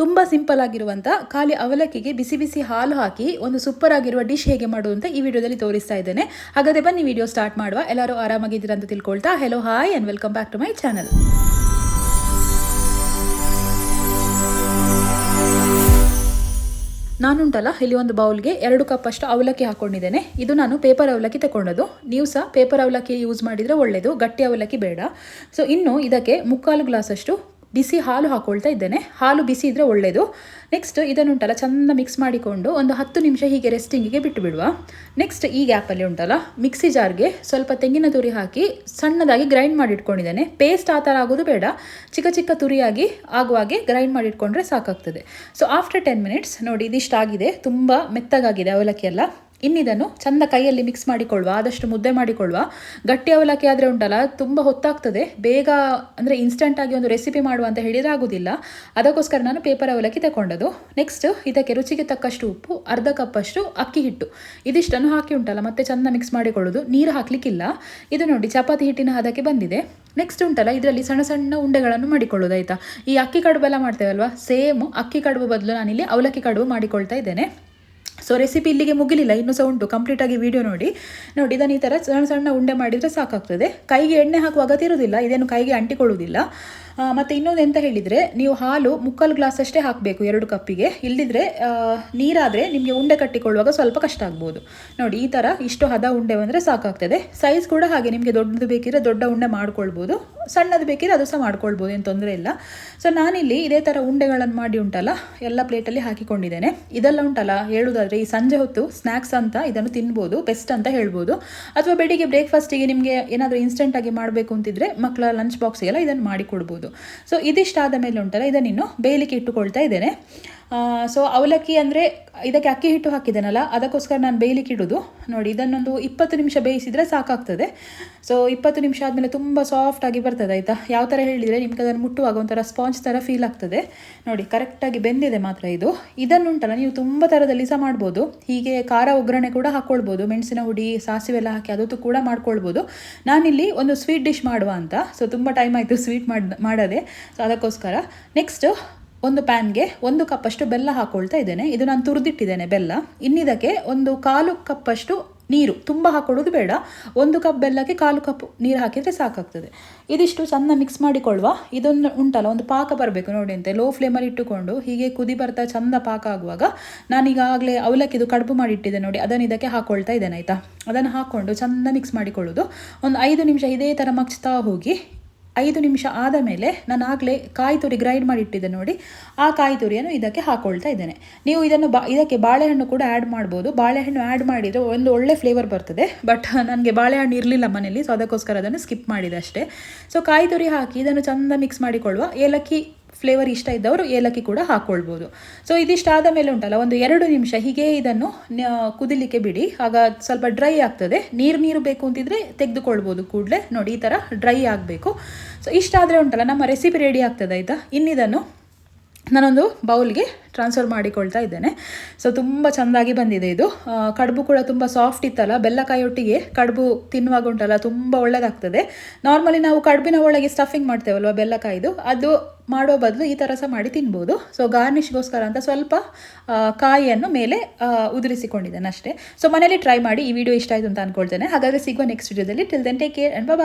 ತುಂಬ ಸಿಂಪಲ್ ಆಗಿರುವಂಥ ಖಾಲಿ ಅವಲಕ್ಕಿಗೆ ಬಿಸಿ ಬಿಸಿ ಹಾಲು ಹಾಕಿ ಒಂದು ಸೂಪರ್ ಆಗಿರುವ ಡಿಶ್ ಹೇಗೆ ಮಾಡುವಂತ ಈ ವಿಡಿಯೋದಲ್ಲಿ ತೋರಿಸ್ತಾ ಇದ್ದೇನೆ. ಹಾಗಾದ್ರೆ ಬನ್ನಿ ವಿಡಿಯೋ ಸ್ಟಾರ್ಟ್ ಮಾಡುವ. ಎಲ್ಲರೂ ಆರಾಮಾಗಿದ್ದೀರಾ ಅಂತ ತಿಳ್ಕೊಳ್ತಾ. Hello hi and welcome back to my channel ನಾನುಂಟಲ್ಲ, ಇಲ್ಲಿ ಒಂದು ಬೌಲ್ಗೆ ಎರಡು ಕಪ್ ಅಷ್ಟು ಅವಲಕ್ಕಿ ಹಾಕೊಂಡಿದ್ದೇನೆ. ಇದು ನಾನು ಪೇಪರ್ ಅವಲಕ್ಕಿ ತಗೊಂಡದ್ದು ನೀವು ಸಹ ಪೇಪರ್ ಅವಲಕ್ಕಿ ಯೂಸ್ ಮಾಡಿದರೆ ಒಳ್ಳೆಯದು ಗಟ್ಟಿ ಅವಲಕ್ಕಿ ಬೇಡ. ಸೊ ಇನ್ನು ಇದಕ್ಕೆ ಮುಕ್ಕಾಲು ಗ್ಲಾಸಷ್ಟು ಬಿಸಿ ಹಾಲು ಹಾಕ್ಕೊಳ್ತಾ ಇದ್ದೇನೆ. ಹಾಲು ಬಿಸಿ ಇದ್ದರೆ ಒಳ್ಳೆಯದು ನೆಕ್ಸ್ಟ್ ಇದನ್ನುಂಟಲ್ಲ ಚೆಂದ ಮಿಕ್ಸ್ ಮಾಡಿಕೊಂಡು ಒಂದು ಹತ್ತು ನಿಮಿಷ ಹೀಗೆ ರೆಸ್ಟಿಂಗಿಗೆ ಬಿಟ್ಟು ಬಿಡುವ. ನೆಕ್ಸ್ಟ್ ಈ ಗ್ಯಾಪಲ್ಲಿ ಉಂಟಲ್ಲ ಮಿಕ್ಸಿ ಜಾರ್ಗೆ ಸ್ವಲ್ಪ ತೆಂಗಿನ ತುರಿ ಹಾಕಿ ಸಣ್ಣದಾಗಿ ಗ್ರೈಂಡ್ ಮಾಡಿ ಇಟ್ಕೊಂಡಿದ್ದೇನೆ ಪೇಸ್ಟ್ ಆ ಥರ ಆಗೋದು ಬೇಡ. ಚಿಕ್ಕ ಚಿಕ್ಕ ತುರಿಯಾಗಿ ಆಗುವಾಗೆ ಗ್ರೈಂಡ್ ಮಾಡಿ ಇಟ್ಕೊಂಡ್ರೆ ಸಾಕಾಗ್ತದೆ. ಸೊ ಆಫ್ಟರ್ ಟೆನ್ ಮಿನಿಟ್ಸ್ ನೋಡಿ, ಇದಿಷ್ಟಾಗಿದೆ. ತುಂಬ ಮೆತ್ತಗಾಗಿದೆ ಅವಲಕ್ಕಿ ಎಲ್ಲ. ಇನ್ನಿದನ್ನು ಚಂದ ಕೈಯಲ್ಲಿ ಮಿಕ್ಸ್ ಮಾಡಿಕೊಳ್ಳುವ, ಆದಷ್ಟು ಮುದ್ದೆ ಮಾಡಿಕೊಳ್ಳುವ. ಗಟ್ಟಿ ಅವಲಕ್ಕಿ ಆದರೆ ಉಂಟಲ್ಲ, ತುಂಬ ಹೊತ್ತಾಗ್ತದೆ. ಬೇಗ ಅಂದರೆ ಇನ್ಸ್ಟಂಟಾಗಿ ಒಂದು ರೆಸಿಪಿ ಮಾಡುವ ಅಂತ ಹೇಳಿದರೆ ಆಗೋದಿಲ್ಲ. ಅದಕ್ಕೋಸ್ಕರ ನಾನು ಪೇಪರ್ ಅವಲಕ್ಕಿ ತಗೊಂಡದು ನೆಕ್ಸ್ಟ್ ಇದಕ್ಕೆ ರುಚಿಗೆ ತಕ್ಕಷ್ಟು ಉಪ್ಪು, ಅರ್ಧ ಕಪ್ಪಷ್ಟು ಅಕ್ಕಿ ಹಿಟ್ಟು. ಇದಿಷ್ಟನ್ನು ಹಾಕಿ ಉಂಟಲ್ಲ, ಮತ್ತೆ ಚಂದ ಮಿಕ್ಸ್ ಮಾಡಿಕೊಳ್ಳೋದು. ನೀರು ಹಾಕಲಿಕ್ಕಿಲ್ಲ. ಇದು ನೋಡಿ, ಚಪಾತಿ ಹಿಟ್ಟಿನ ಹದಕ್ಕೆ ಬಂದಿದೆ. ನೆಕ್ಸ್ಟ್ ಉಂಟಲ್ಲ, ಇದರಲ್ಲಿ ಸಣ್ಣ ಸಣ್ಣ ಉಂಡೆಗಳನ್ನು ಮಾಡಿಕೊಳ್ಳೋದು, ಆಯಿತಾ? ಈ ಅಕ್ಕಿ ಕಡುಬೆಲ್ಲ ಮಾಡ್ತೇವಲ್ವಾ? ಸೇಮ್ ಅಕ್ಕಿ ಕಡುಬು ಬದಲು ನಾನಿಲ್ಲಿ ಅವಲಕ್ಕಿ ಕಡುಬು ಮಾಡಿಕೊಳ್ತಾ ಇದ್ದೇನೆ. ಸೊ ರೆಸಿಪಿ ಇಲ್ಲಿಗೆ ಮುಗಿಲಿಲ್ಲ. ಇನ್ನೂ ಸಹ ಉಂಟು. ಕಂಪ್ಲೀಟಾಗಿ ವಿಡಿಯೋ ನೋಡಿ. ನೋಡಿ, ಇದನ್ನು ಈ ಥರ ಸಣ್ಣ ಸಣ್ಣ ಉಂಡೆ ಮಾಡಿದರೆ ಸಾಕಾಗ್ತದೆ. ಕೈಗೆ ಎಣ್ಣೆ ಹಾಕುವ ಅಗತ್ಯ ಇರೋದಿಲ್ಲ ಇದೇನು ಕೈಗೆ ಅಂಟಿಕೊಳ್ಳುವುದಿಲ್ಲ. ಮತ್ತು ಇನ್ನೊಂದು ಎಂತ ಹೇಳಿದರೆ, ನೀವು ಹಾಲು ಮುಕ್ಕಾಲು ಗ್ಲಾಸ್ ಅಷ್ಟೇ ಹಾಕಬೇಕು ಎರಡು ಕಪ್ಪಿಗೆ. ಇಲ್ಲದಿದ್ದರೆ ನೀರಾದರೆ ನಿಮಗೆ ಉಂಡೆ ಕಟ್ಟಿಕೊಳ್ಳುವಾಗ ಸ್ವಲ್ಪ ಕಷ್ಟ ಆಗ್ಬೋದು. ನೋಡಿ, ಈ ಥರ ಇಷ್ಟು ಹದ ಉಂಡೆ ಬಂದರೆ ಸಾಕಾಗ್ತದೆ. ಸೈಜ್ ಕೂಡ ಹಾಗೆ ನಿಮಗೆ ದೊಡ್ಡದು ಬೇಕಿದ್ರೆ ದೊಡ್ಡ ಉಂಡೆ ಮಾಡ್ಕೊಳ್ಬೋದು. ಸಣ್ಣದು ಬೇಕಿದ್ರೆ ಅದು ಸಹ ಮಾಡ್ಕೊಳ್ಬೋದು, ಏನು ತೊಂದರೆ ಇಲ್ಲ. ಸೊ ನಾನಿಲ್ಲಿ ಇದೇ ಥರ ಉಂಡೆಗಳನ್ನು ಮಾಡಿ ಉಂಟಲ್ಲ, ಎಲ್ಲ ಪ್ಲೇಟಲ್ಲಿ ಹಾಕಿಕೊಂಡಿದ್ದೇನೆ. ಇದೆಲ್ಲ ಉಂಟಲ್ಲ ಹೇಳುವುದಾದರೆ ಈ ಸಂಜೆ ಹೊತ್ತು ಸ್ನ್ಯಾಕ್ಸ್ ಅಂತ ಇದನ್ನು ತಿನ್ಬೋದು ಬೆಸ್ಟ್ ಅಂತ ಹೇಳ್ಬೋದು. ಅಥವಾ ಬೆಳಿಗ್ಗೆ ಬ್ರೇಕ್ಫಾಸ್ಟಿಗೆ ನಿಮಗೆ ಏನಾದರೂ ಇನ್ಸ್ಟೆಂಟಾಗಿ ಮಾಡಬೇಕು ಅಂತಿದ್ರೆ ಮಕ್ಕಳ ಲಂಚ್ ಬಾಕ್ಸಿಗೆಲ್ಲ ಇದನ್ನು ಮಾಡಿಕೊಡ್ಬೋದು. ಸೊ ಇದಿಷ್ಟಾದ ಮೇಲೆ ಉಂಟಲ್ಲ ಇದನ್ನಿನ್ನು ಬೇಯಲಿಕ್ಕೆ ಇಟ್ಟುಕೊಳ್ತಾ ಇದ್ದೇನೆ. ಸೊ ಅವಲಕ್ಕಿ ಅಂದರೆ ಇದಕ್ಕೆ ಅಕ್ಕಿ ಹಿಟ್ಟು ಹಾಕಿದ್ದೇನಲ್ಲ ಅದಕ್ಕೋಸ್ಕರ ನಾನು ಬೇಯಲಿಕ್ಕೆ ಇಡೋದು. ನೋಡಿ, ಇದನ್ನೊಂದು ಇಪ್ಪತ್ತು ನಿಮಿಷ ಬೇಯಿಸಿದರೆ ಸಾಕಾಗ್ತದೆ. ಸೊ ಇಪ್ಪತ್ತು ನಿಮಿಷ ಆದಮೇಲೆ ತುಂಬ ಸಾಫ್ಟಾಗಿ ಬರ್ತದೆ, ಆಯಿತಾ? ಯಾವ ಥರ ಹೇಳಿದರೆ ನಿಮ್ಗೆ ಅದನ್ನು ಮುಟ್ಟುವಾಗ ಒಂಥರ ಸ್ಪಾಂಜ್ ಥರ ಫೀಲ್ ಆಗ್ತದೆ. ನೋಡಿ ಕರೆಕ್ಟಾಗಿ ಬೆಂದಿದೆ ಮಾತ್ರ ಇದು. ಇದನ್ನುಂಟಲ್ಲ, ನೀವು ತುಂಬ ಥರದಲ್ಲಿ ಸಹ ಮಾಡ್ಬೋದು. ಹೀಗೆ ಖಾರ ಒಗ್ಗರಣೆ ಕೂಡ ಹಾಕ್ಕೊಳ್ಬೋದು ಮೆಣಸಿನ ಹುಡಿ, ಸಾಸಿವೆ ಎಲ್ಲ ಹಾಕಿ ಅದೊತ್ತು ಕೂಡ ಮಾಡ್ಕೊಳ್ಬೋದು. ನಾನಿಲ್ಲಿ ಒಂದು ಸ್ವೀಟ್ ಡಿಶ್ ಮಾಡುವ ಅಂತ. ಸೊ ತುಂಬ ಟೈಮ್ ಆಯಿತು ಸ್ವೀಟ್ ಮಾಡಿ, ಮಾಡೋದೆ. ಸೊ ಅದಕ್ಕೋಸ್ಕರ. ನೆಕ್ಸ್ಟ್ ಒಂದು ಪ್ಯಾನ್ಗೆ ಒಂದು ಕಪ್ಪಷ್ಟು ಬೆಲ್ಲ ಹಾಕೊಳ್ತಾ ಇದ್ದೇನೆ. ಇದು ನಾನು ತುರಿದಿಟ್ಟಿದ್ದೇನೆ ಬೆಲ್ಲ. ಇನ್ನಿದಕ್ಕೆ ಒಂದು ಕಾಲು ಕಪ್ಪಷ್ಟು ನೀರು. ತುಂಬ ಹಾಕೊಳ್ಳೋದು ಬೇಡ. ಒಂದು ಕಪ್ ಬೆಲ್ಲಕ್ಕೆ ಕಾಲು ಕಪ್ ನೀರು ಹಾಕಿದರೆ ಸಾಕಾಗ್ತದೆ. ಇದಿಷ್ಟು ಚೆಂದ ಮಿಕ್ಸ್ ಮಾಡಿಕೊಳ್ಳುವ. ಇದೊಂದು ಉಂಟಲ್ಲ, ಒಂದು ಪಾಕ ಬರಬೇಕು ನೋಡಿ ಅಂತೆ. ಲೋ ಫ್ಲೇಮಲ್ಲಿ ಇಟ್ಟುಕೊಂಡು, ಹೀಗೆ ಕುದಿ ಬರ್ತಾ ಚೆಂದ ಪಾಕ ಆಗುವಾಗ ನಾನೀಗಾಗಲೇ ಅವಲಕ್ಕಿದು ಕಡುಬು ಮಾಡಿಟ್ಟಿದ್ದೆ ನೋಡಿ. ಅದನ್ನು ಇದಕ್ಕೆ ಹಾಕ್ಕೊಳ್ತಾ ಇದ್ದೇನೆ, ಆಯಿತಾ? ಅದನ್ನು ಹಾಕ್ಕೊಂಡು ಚೆಂದ ಮಿಕ್ಸ್ ಮಾಡಿಕೊಳ್ಳೋದು ಒಂದು ಐದು ನಿಮಿಷ ಇದೇ ಥರ ಮಗ್ಚ್ತಾ ಹೋಗಿ ಐದು ನಿಮಿಷ ಆದ ಮೇಲೆ ನಾನು ಆಗಲೇ ಕಾಯಿ ತುರಿ ಗ್ರೈಂಡ್ ಮಾಡಿ ಇಟ್ಟಿದ್ದೆ ನೋಡಿ. ಆ ಕಾಯಿ ತುರಿಯನ್ನು ಇದಕ್ಕೆ ಹಾಕ್ಕೊಳ್ತಾ ಇದ್ದೇನೆ. ನೀವು ಇದನ್ನು ಬಾ, ಇದಕ್ಕೆ ಬಾಳೆಹಣ್ಣು ಕೂಡ ಆ್ಯಡ್ ಮಾಡ್ಬೋದು. ಬಾಳೆಹಣ್ಣು ಆ್ಯಡ್ ಮಾಡಿದರೆ ಒಂದು ಒಳ್ಳೆ ಫ್ಲೇವರ್ ಬರ್ತದೆ. ಬಟ್ ನನಗೆ ಬಾಳೆಹಣ್ಣು ಇರಲಿಲ್ಲ ಮನೆಯಲ್ಲಿ ಸೊ ಅದಕ್ಕೋಸ್ಕರ ಅದನ್ನು ಸ್ಕಿಪ್ ಮಾಡಿದೆ ಅಷ್ಟೇ. ಸೊ ಕಾಯಿ ತುರಿ ಹಾಕಿ ಇದನ್ನು ಚೆಂದ ಮಿಕ್ಸ್ ಮಾಡಿಕೊಳ್ಳುವ ಏಲಕ್ಕಿ ಫ್ಲೇವರ್ ಇಷ್ಟ ಇದ್ದವರು ಏಲಕ್ಕಿ ಕೂಡ ಹಾಕ್ಕೊಳ್ಬೋದು ಸೊ ಇದಿಷ್ಟಾದ ಮೇಲೆ ಉಂಟಲ್ಲ, ಒಂದು ಎರಡು ನಿಮಿಷ ಹೀಗೆ ಇದನ್ನು ಕುದಿಲಿಕ್ಕೆ ಬಿಡಿ. ಆಗ ಸ್ವಲ್ಪ ಡ್ರೈ ಆಗ್ತದೆ. ನೀರು ನೀರು ಬೇಕು ಅಂತಿದ್ರೆ ತೆಗೆದುಕೊಳ್ಬೋದು ಕೂಡಲೇ. ನೋಡಿ, ಈ ಥರ ಡ್ರೈ ಆಗಬೇಕು. ಸೊ ಇಷ್ಟಾದರೆ ಉಂಟಲ್ಲ, ನಮ್ಮ ರೆಸಿಪಿ ರೆಡಿ ಆಗ್ತದೆ, ಆಯಿತಾ? ಇನ್ನಿದನ್ನು ನಾನೊಂದು ಬೌಲ್ಗೆ ಟ್ರಾನ್ಸ್ಫರ್ ಮಾಡಿಕೊಳ್ತಾ ಇದ್ದೇನೆ. ಸೊ ತುಂಬ ಚೆಂದಾಗಿ ಬಂದಿದೆ ಇದು. ಕಡುಬು ಕೂಡ ತುಂಬ ಸಾಫ್ಟ್ ಇತ್ತಲ್ಲ ಬೆಲ್ಲಕಾಯೊಟ್ಟಿಗೆ ಕಡುಬು ತಿನ್ನುವಾಗ ಉಂಟಲ್ಲ, ತುಂಬ ಒಳ್ಳೆಯದಾಗ್ತದೆ ನಾರ್ಮಲಿ ನಾವು ಕಡುಬಿನ ಒಳಗೆ ಸ್ಟಫಿಂಗ್ ಮಾಡ್ತೇವಲ್ವ ಬೆಲ್ಲಕಾಯಿದು ಅದು ಮಾಡೋ ಬದಲು ಈ ಥರ ಸಹ ಮಾಡಿ ತಿನ್ಬೋದು. ಸೊ ಗಾರ್ನಿಷ್ಗೋಸ್ಕರ ಅಂತ ಸ್ವಲ್ಪ ಕಾಯಿಯನ್ನು ಮೇಲೆ ಉದುರಿಸಿಕೊಂಡಿದ್ದೇನೆ ಅಷ್ಟೇ. ಸೊ ಮನೇಲಿ ಟ್ರೈ ಮಾಡಿ ಈ ವಿಡಿಯೋ ಇಷ್ಟ ಆಯಿತು ಅಂತ ಅಂದ್ಕೊಳ್ತೇನೆ ಹಾಗಾದರೆ ಸಿಗುವ ನೆಕ್ಸ್ಟ್ ವಿಡಿಯೋದಲ್ಲಿ till then take care and bye